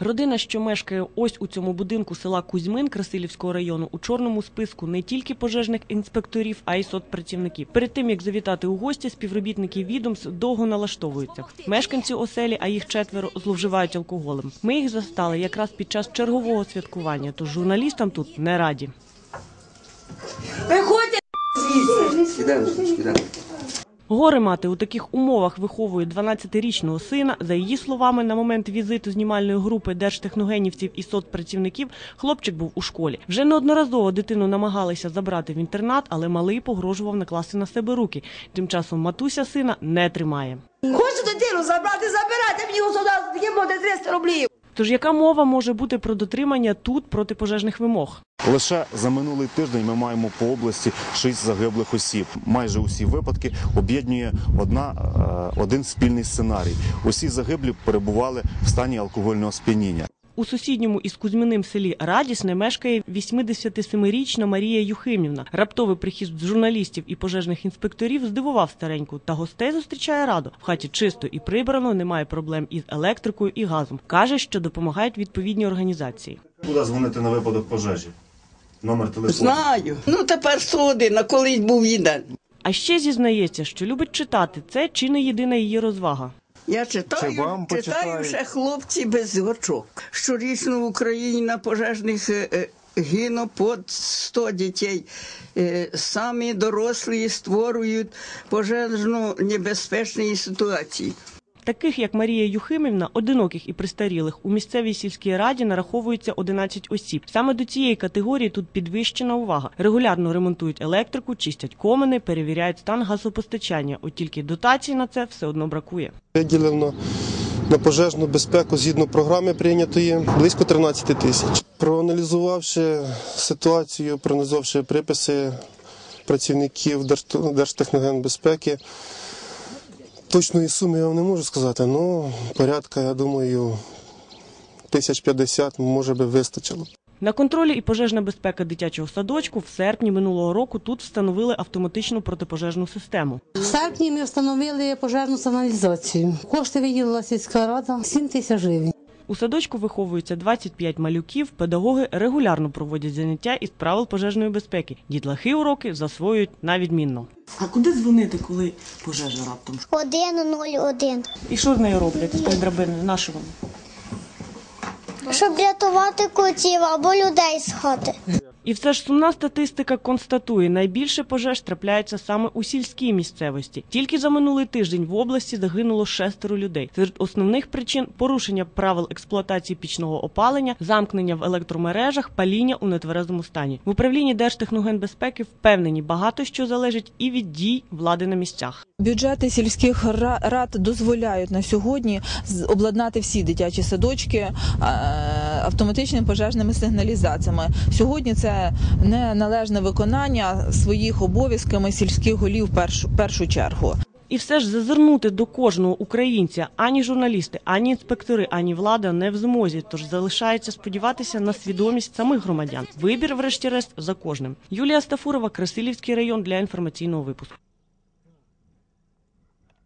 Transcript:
Родина, що мешкає ось у цьому будинку села Кузьмин Красилівського району, у чорному списку не тільки пожежних інспекторів, а й соцпрацівників. Перед тим як завітати у гості, співробітники відомств довго налаштовуються. Мешканці оселі, а їх четверо, зловживають алкоголем. Ми їх застали якраз під час чергового святкування, тож журналістам тут не раді. Скидаємо. Горе мати у таких умовах виховує 12-річного сина. За її словами, на момент візиту знімальної групи держтехногенівців і соцпрацівників хлопчик був у школі. Вже неодноразово дитину намагалися забрати в інтернат, але малий погрожував накласти на себе руки. Тим часом матуся сина не тримає. Хочу дитину забрати, забирайте мені государство, таке буде 300 рублів. Тож яка мова може бути про дотримання тут протипожежних вимог? Лише за минулий тиждень ми маємо по області шість загиблих осіб. Майже усі випадки об'єднує одна е, один спільний сценарій. Усі загиблі перебували в стані алкогольного сп'яніння. У сусідньому із Кузьминим селі Радісне мешкає 87-річна Марія Юхимівна. Раптовий прихід журналістів і пожежних інспекторів здивував стареньку, та гостей зустрічає радо. В хаті чисто і прибрано, немає проблем із електрикою і газом. Каже, що допомагають відповідні організації. Куди дзвонити на випадок пожежі? Номер телефону. Знаю. Ну тепер 101, а колись був один. А ще зізнається, що любить читати. Це чи не єдина її розвага. Я читаю, Чи вам читаю ще хлопці без очок. Щорічно в Україні на пожежних е, е, гино под 100 дітей. Е, Самі дорослі створюють пожежно небезпечні ситуації. Таких, як Марія Юхимівна, одиноких і пристарілих, у місцевій сільській раді нараховується 11 осіб. Саме до цієї категорії тут підвищена увага. Регулярно ремонтують електрику, чистять комини, перевіряють стан газопостачання. От тільки дотацій на це все одно бракує. Виділено на пожежну безпеку згідно програми прийнятої близько 13 тисяч. Проаналізувавши ситуацію, проаналізувавши приписи працівників Держ- Держтехногенбезпеки, точної суми я вам не можу сказати, але порядка, я думаю, тисяч 50 може би вистачило. На контролі і пожежна безпека дитячого садочку в серпні минулого року тут встановили автоматичну протипожежну систему. В серпні ми встановили пожежну сигналізацію. Кошти виділила сільська рада 7 тисяч гривень. У садочку виховується 25 малюків. Педагоги регулярно проводять заняття із правил пожежної безпеки. Дітлахи уроки засвоюють на відмінно. А куди дзвонити, коли пожежа раптом? 101. І що з нею роблять з тої драбини нашого? Щоб рятувати котів або людей з хати. І все ж сумна статистика констатує, найбільше пожеж трапляється саме у сільській місцевості. Тільки за минулий тиждень в області загинуло шестеро людей. Серед основних причин порушення правил експлуатації пічного опалення, замкнення в електромережах, паління у нетверезому стані. В управлінні Держтехногенбезпеки впевнені, багато що залежить і від дій влади на місцях. Бюджети сільських рад дозволяють на сьогодні обладнати всі дитячі садочки автоматичними пожежними сигналізаціями. Сьогодні це неналежне виконання своїх обов'язками сільських голів в першу, першу чергу. І все ж зазирнути до кожного українця ані журналісти, ані інспектори, ані влада не в змозі. Тож залишається сподіватися на свідомість самих громадян. Вибір, врешті-решт, за кожним. Юлія Стафурова, Красилівський район для інформаційного випуску.